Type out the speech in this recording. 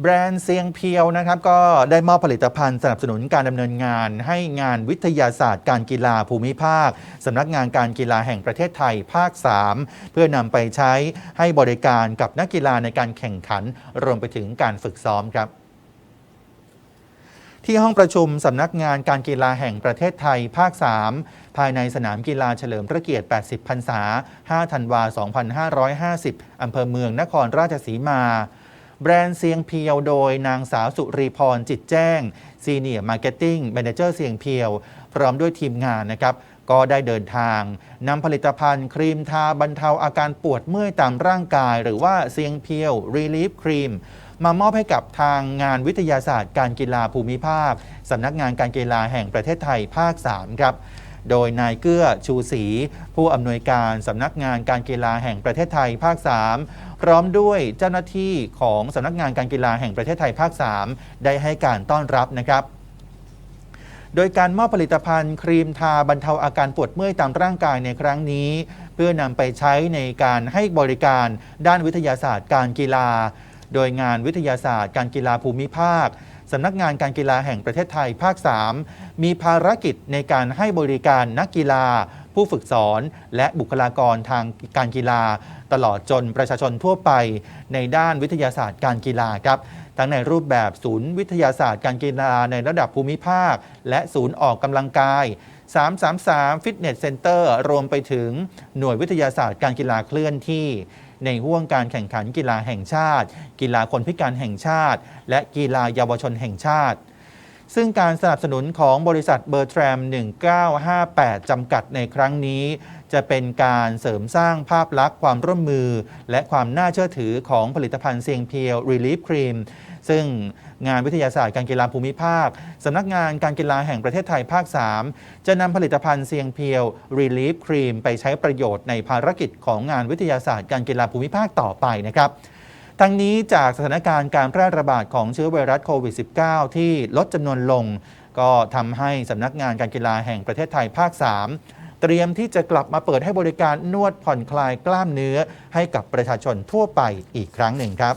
แบรนด์เซียงเพียวนะครับก็ได้มอบผลิตภัณฑ์สนับสนุนการดำเนินงาน ให้งานวิทยาศาสตร์การกีฬาภูมิภาคสำนักงานการกีฬาแห่งประเทศไทยภาค 3 เพื่อนำไปใช้ให้บริการกับนักกีฬาในการแข่งขัน รวมไปถึงการฝึกซ้อมครับที่ห้องประชุมสำนักงานการกีฬาแห่งประเทศไทยภาค 3 ภายในสนามกีฬาเฉลิมพระเกียรติ 80 พรรษา 5 ธันวา 2550 อำเภอเมืองนครราชสีมา แบรนด์เซียงเพียวโดยนางสาวสุรีพรจิตแจ้งซีเนียร์มาร์เก็ตติ้งแมเนเจอร์เซียงเพียว พร้อมด้วยทีมงานนะครับก็ได้เดินทางนำผลิตภัณฑ์ครีมทาบรรเทาอาการปวดเมื่อยตามร่างกาย หรือว่าเซียงเพียวรีลีฟครีมมามอบให้กับทางงานวิทยาศาสตร์การกีฬาภูมิภาคสำนักงานการกีฬาแห่งประเทศไทยภาค 3 ครับ โดยนายเกื้อชูศรีผู้อำนวยการสำนักงานการกีฬาแห่งประเทศไทยภาค 3 พร้อมด้วยเจ้าหน้าที่ของสำนักงานการกีฬาแห่งประเทศไทยภาค 3 ได้ให้การต้อนรับนะครับโดยการมอบผลิตภัณฑ์ครีมทาบรรเทาอาการปวดเมื่อยตามร่างกายในครั้งนี้ เพื่อนำไปใช้ในการให้บริการด้านวิทยาศาสตร์การกีฬา โดยงานวิทยาศาสตร์การกีฬาภูมิภาค สำนักงานการกีฬาแห่งประเทศไทยภาค 3 มีภารกิจในการให้บริการนักกีฬา ผู้ฝึกสอน และบุคลากรทางการกีฬา ตลอดจนประชาชนทั่วไป ในด้านวิทยาศาสตร์การกีฬาครับทั้งในรูปแบบศูนย์วิทยาศาสตร์การกีฬาในระดับภูมิภาค และศูนย์ออกกำลังกาย 333 Fitness Center รวมไปถึงหน่วยวิทยาศาสตร์การกีฬาเคลื่อนที่ ในห่วงการแข่งขันกีฬาแห่งชาติ กีฬาคนพิการแห่งชาติ และกีฬาเยาวชนแห่งชาติ ซึ่งการสนับสนุนของบริษัทเบอร์แทรม 1958 จำกัดในครั้งนี้ จะเป็นการเสริมสร้างภาพลักษณ์ความร่วมมือ และความน่าเชื่อถือของผลิตภัณฑ์เซียงเพียว Relief Cream ซึ่งงานวิทยาศาสตร์การกีฬาภูมิภาค สำนักงานการกีฬาแห่งประเทศไทยภาค 3 จะนำผลิตภัณฑ์เซียงเพียว Relief Cream ไปใช้ประโยชน์ในภารกิจของงานวิทยาศาสตร์การกีฬาภูมิภาคต่อไปนะครับ ทั้งนี้จากสถานการณ์การแพร่ระบาดของเชื้อไวรัสโควิด -19 ที่ลดจำนวนลง ก็ทำให้สำนักงานการกีฬาแห่งประเทศไทยภาค 3 เตรียมที่จะกลับมาเปิดให้บริการนวดผ่อนคลายกล้ามเนื้อให้กับประชาชนทั่วไปอีกครั้งหนึ่งครับ